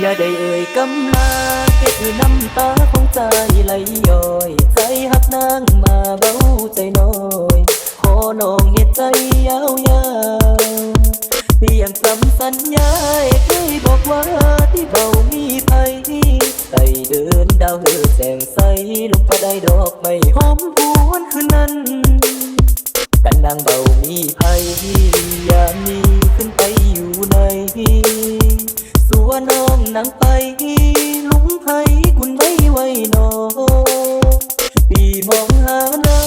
อย่าได้เอ่ยกำลาแค่คือน้ำตาของใจไหลย้อย ใจหักนางมาเบาใจน้อยขอน้องเฮ็ดใจยาวๆเพียงคำสัญญาเคยบอกว่าที่เบามีภัยไต่เดินดาวเหือแสงใสลงไปได้ดอกไม้หอมหวนคืนนั้น กันนางเบามีภัยยามนี้ขึ้นไปอยู่ใน สัวน้องนางไปลุงไผคุณไม่ไหวนอปีมองหานา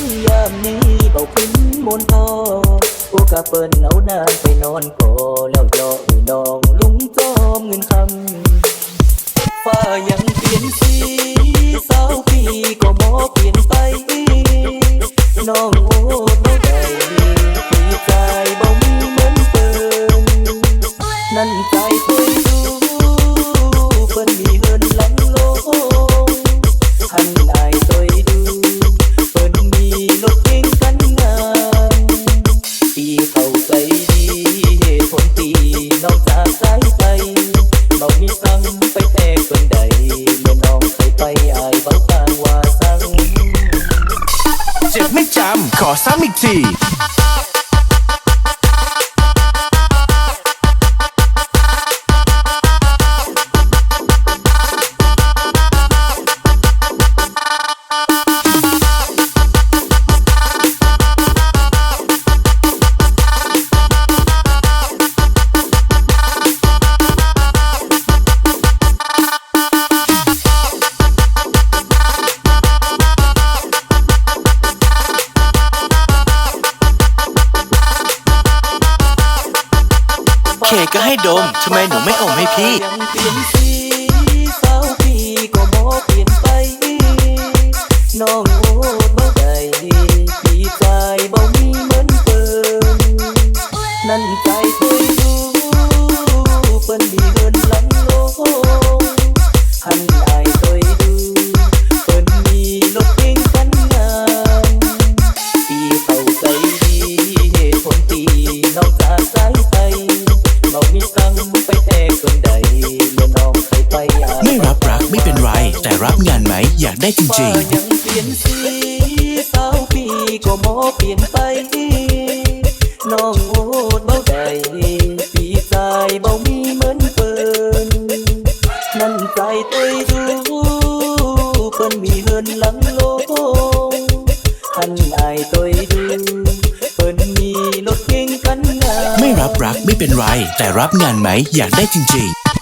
งยามนี้เบาขึ้นมนทอโอกะเปิ้นเอานางไปนอนก่อแล้วยอให้น้องลุงจอมเงินคำฟ้ายังเปลี่ยนสีสาวพี่ก็หมอเปลี่ยนไปน้อง เคยดูเปิ้นมีรถเก่งกันงอีเข้าใจดีเหตุผลตีนอกจากสายใจเบามีสั่งไปแตกคนใดเมื่อน้องเคยไปอายเบาต่างว่าสั่งเจ็บไม่จำ ขอซ้ำอีกที เคก็ให้ดม ทำไมหนูไม่อมให้พี่ยังเปลี่ยนสีสาวพี่ก็บ่เปลี่ยนไปน้องโอ้บ่ได้พี่ใจบ่มีเหมือนเปินนั่น ไหมอยากได้จฟ้าริงยังเปลี่ยนสีสาวพี่ก็มอเปลี่ยนไป น้องโอดเบาใดพี่ใจเบามีเหมือนเปินนั่นใจตัวดูเปิ้นมีเฮินหลังโลงหันอายตัวดูเปิ้นมีรถเก่งกันงาไม่รับรักไม่เป็นไร แต่รับงานไหมอยากได้จริงคุ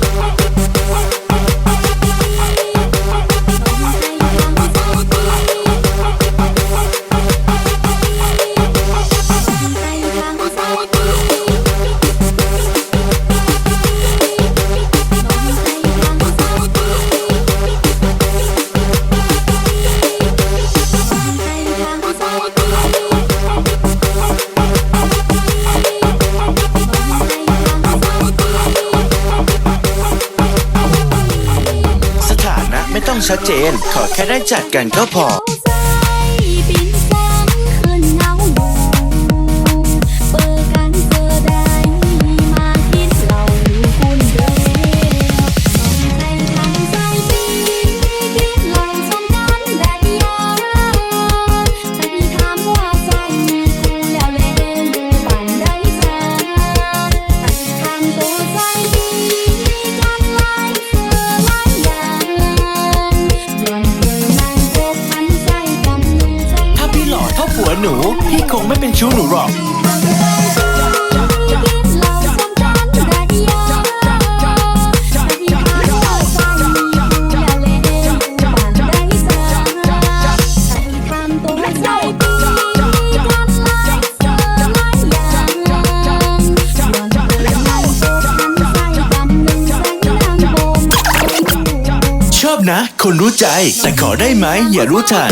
ชัดเจน ขอแค่ได้จัดกันก็พอ หนู พี่คงไม่เป็นชู้หนูหรอก ชอบนะ คนรู้ใจ แต่ขอได้ไหมอย่ารู้ทัน